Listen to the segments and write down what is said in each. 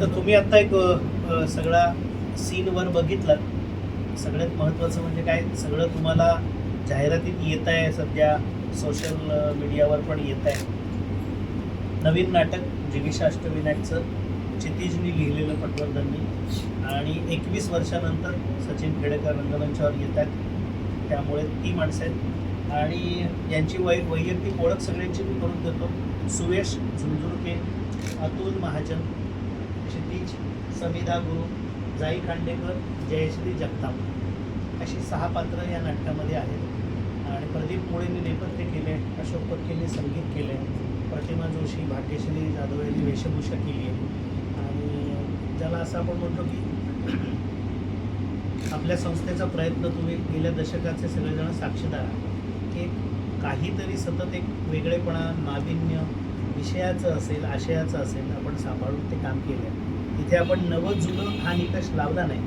तर तुम्ही आत्ता एक सगळा सीनवर बघितला. सगळ्यात महत्त्वाचं म्हणजे काय? सगळं तुम्हाला जाहिरातीत येत आहे सध्या सोशल मीडियावर पण येत आहे. नवीन नाटक जिगिषा अष्टविनायकचं क्षितिजनी लिहिलेलं पटवर्धननी. आणि एकवीस वर्षानंतर सचिन खेडेकर रंगमंचावर येत आहेत. त्यामुळे ती माणसं आहेत. आणि यांची वै वैयक्तिक ओळख सगळ्यांची मी करून देतो. सुयश झुंझुरके अतुल महाजन क्षितिज समिधा गुरु जाई खांडेकर जयश्री जगताप. अशी सहा पात्र या नाटकामध्ये आहेत. आणि प्रदीप मुळेंनी नेपथ्य केले अशोक पत्केंनी संगीत केले प्रतिमा जोशी भाग्यश्री जाधव यांनी वेशभूषा केली आहे. आणि ज्याला असं आपण म्हणतो की आपल्या संस्थेचा प्रयत्न तुम्ही गेल्या दशकाचे सगळेजण साक्षीदार आहात. की काहीतरी सतत एक वेगळेपणा नाविन्य विषयाचं असेल आशयाचं असेल आपण सांभाळून ते काम केलं आहे इथे आपण नवं जुनं हा निकष लावला नाही.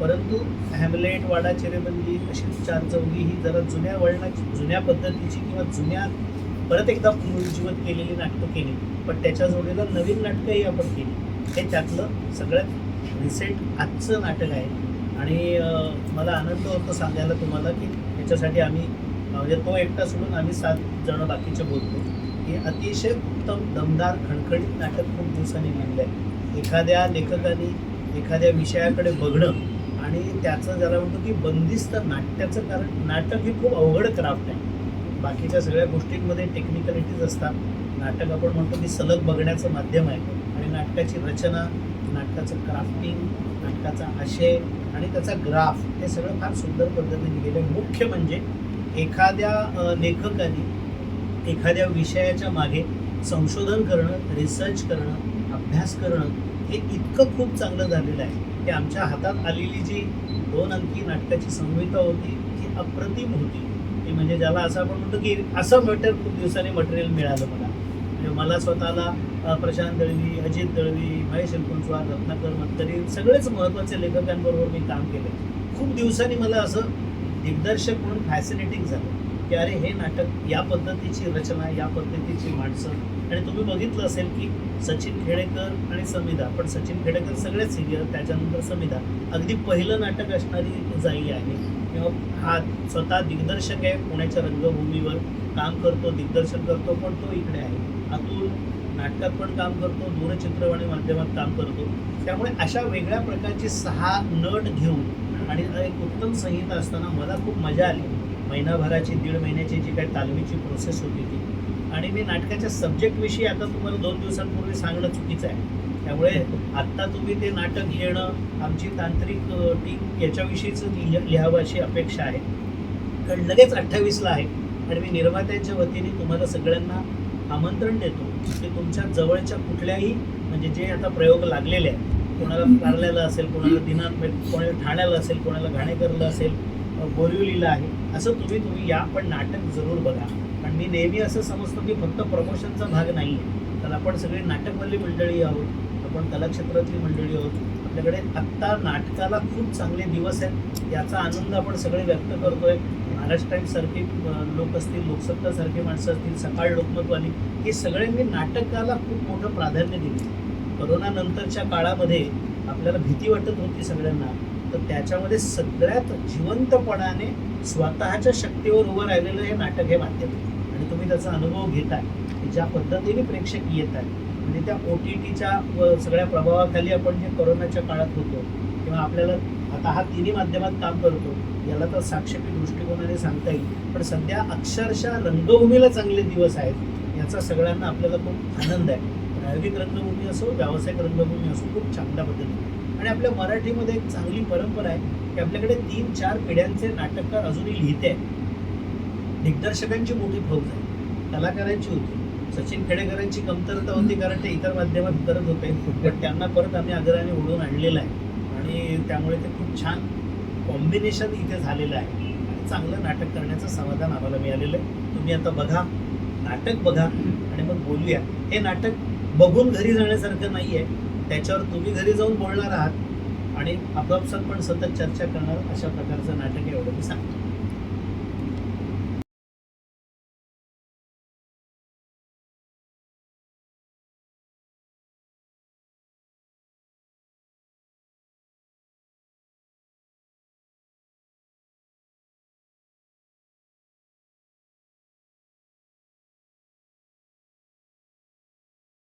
परंतु हॅमलेट वाडा चिरेबंदी अशी चार चौघी ही जरा जुन्या वळणाची जुन्या पद्धतीची किंवा जुन्या परत एकदा पुनरुज्जीवन केलेली नाटकं केली. पण त्याच्या जोडीला नवीन नाटकंही आपण केली. हे त्यातलं सगळ्यात रिसेंट आजचं नाटक आहे. आणि मला आनंद होतो सांगायला तुम्हाला की त्याच्यासाठी आम्ही म्हणजे तो एकटा सोडून आम्ही सात जणं बाकीचे बोलतो. हे अतिशय उत्तम दमदार खणखणीत नाटक खूप दिवसांनी लिहिलं आहे एखाद्या लेखकाने एखाद्या विषयाकडे बघणं आणि त्याचं ज्याला म्हणतो की बंदिस्त नाट्याचं कारण नाटक हे खूप अवघड क्राफ्ट आहे. बाकीच्या सगळ्या गोष्टींमध्ये टेक्निकॅलिटीज असतात. नाटक आपण म्हणतो की सलग बघण्याचं माध्यम आहे. आणि नाटकाची रचना नाटकाचं क्राफ्टिंग नाटकाचा आशय आणि त्याचा ग्राफ हे सगळं फार सुंदर पद्धतीने गेलं मुख्य म्हणजे एखाद्या लेखकाने एखाद्या विषयाच्या मागे संशोधन करणं रिसर्च करणं अभ्यास करणं हे इतकं खूप चांगलं झालेलं आहे की आमच्या हातात आलेली जी दोन अंकी नाटकाची संहिता होती ती अप्रतिम होती. ती म्हणजे ज्याला असं आपण म्हणतो की असं मटेरियल खूप दिवसांनी मटेरियल मिळालं मला. म्हणजे मला स्वतःला प्रशांत दळवी अजित दळवी महेश एलकुंचवार रत्नाकर मतकरी सगळेच महत्त्वाचे लेखकांबरोबर मी काम केलं. खूप दिवसांनी मला असं दिग्दर्शक म्हणून फॅसिनेटिंग झालं. की अरे हे नाटक या पद्धतीची रचना या पद्धतीची माणसं. आणि तुम्ही बघितलं असेल की सचिन खेडेकर आणि समिधा पण सचिन खेडेकर सगळेच सिनियर त्याच्यानंतर समिधा. अगदी पहिलं नाटक असणारी जाई आहे. किंवा हा स्वतः दिग्दर्शक आहे पुण्याच्या रंगभूमीवर. काम करतो दिग्दर्शन करतो पण तो इकडे आहे. अतुल नाटकात पण काम करतो दूरचित्रवाणी माध्यमात काम करतो. त्यामुळे अशा वेगळ्या प्रकारची सहा नट घेऊन आणि एक उत्तम संहिता असताना मला खूप मजा आली. महिनाभराची दीड महिन्याची जी काही तालमीची प्रोसेस होती ती. आणि मी नाटकाच्या सब्जेक्टविषयी आता तुम्हाला दोन दिवसांपूर्वी सांगणं चुकीचं आहे. त्यामुळे आत्ता तुम्ही ते नाटक लिहिणं आमची तांत्रिक टीम याच्याविषयीच लिह लिहावं अशी अपेक्षा आहे. कारण लगेच अठ्ठावीसला आहे. आणि मी निर्मात्यांच्या वतीने तुम्हाला सगळ्यांना आमंत्रण देतो की तुमच्या जवळच्या कुठल्याही म्हणजे जे आता प्रयोग लागलेले आहेत. कोणाला कारल्याला असेल कोणाला दिनात कोणाला ठाण्याला असेल कोणाला घाणेकरला असेल बोरिवलीला आहे. असं तुम्ही तुम्ही या पण नाटक जरूर बघा. कारण मी नेहमी असं समजतो की फक्त प्रमोशनचा भाग नाही आहे तर आपण सगळी नाटकमधली मंडळी आहोत आपण कलाक्षेत्रातली मंडळी आहोत. आपल्याकडे आत्ता नाटकाला खूप चांगले दिवस आहेत. याचा आनंद आपण सगळे व्यक्त करतोय. महाराष्ट्र टाईम्स सारखी लोक असतील लोकसत्तासारखी माणसं असतील सकाळ लोकमतवाली हे सगळ्यांनी नाटकाला खूप मोठं प्राधान्य दिले. कोरोनानंतरच्या काळामध्ये आपल्याला भीती वाटत होती सगळ्यांना. तर त्याच्यामध्ये सगळ्यात जिवंतपणाने स्वतःच्या शक्तीवर उभं राहिलेलं हे नाटक हे माध्यम आणि तुम्ही त्याचा अनुभव घेताय की ज्या पद्धतीने प्रेक्षक येत आहेत. म्हणजे त्या ओ टी टीच्या सगळ्या प्रभावाखाली आपण जे करोनाच्या काळात होतो किंवा आपल्याला आता हा तिन्ही माध्यमात काम करतो याला तर साक्षेपी दृष्टिकोनाने सांगता येईल. पण सध्या अक्षरशः रंगभूमीला चांगले दिवस आहेत याचा सगळ्यांना आपल्याला खूप आनंद आहे. प्रायोगिक रंगभूमी असो व्यावसायिक रंगभूमी असो खूप चांगल्या पद्धतीने. आणि आपल्या मराठीमध्ये एक चांगली परंपरा आहे की आपल्याकडे तीन चार पिढ्यांचे नाटककार अजूनही लिहिते आहेत. दिग्दर्शकांची मोठी फौज आहे. कलाकारांची होती. सचिन खेडेकरांची कमतरता होती कारण ते इतर माध्यमात करत होते. पण त्यांना परत आम्ही आदराने ओढून आणलेलं आहे. आणि त्यामुळे ते खूप छान कॉम्बिनेशन इथे झालेलं आहे. चांगलं नाटक करण्याचं समाधान आम्हाला मिळालेलं आहे. तुम्ही आता बघा नाटक बघा आणि मग बोलूया. हे नाटक बघून घरी जाण्यासारखं नाही आहे त्याच्यावर तुम्ही घरी जाऊन बोलणार आहात आणि आपापसात पण सतत चर्चा करणार अशा प्रकारचं नाटक एवढं मी सांगतो.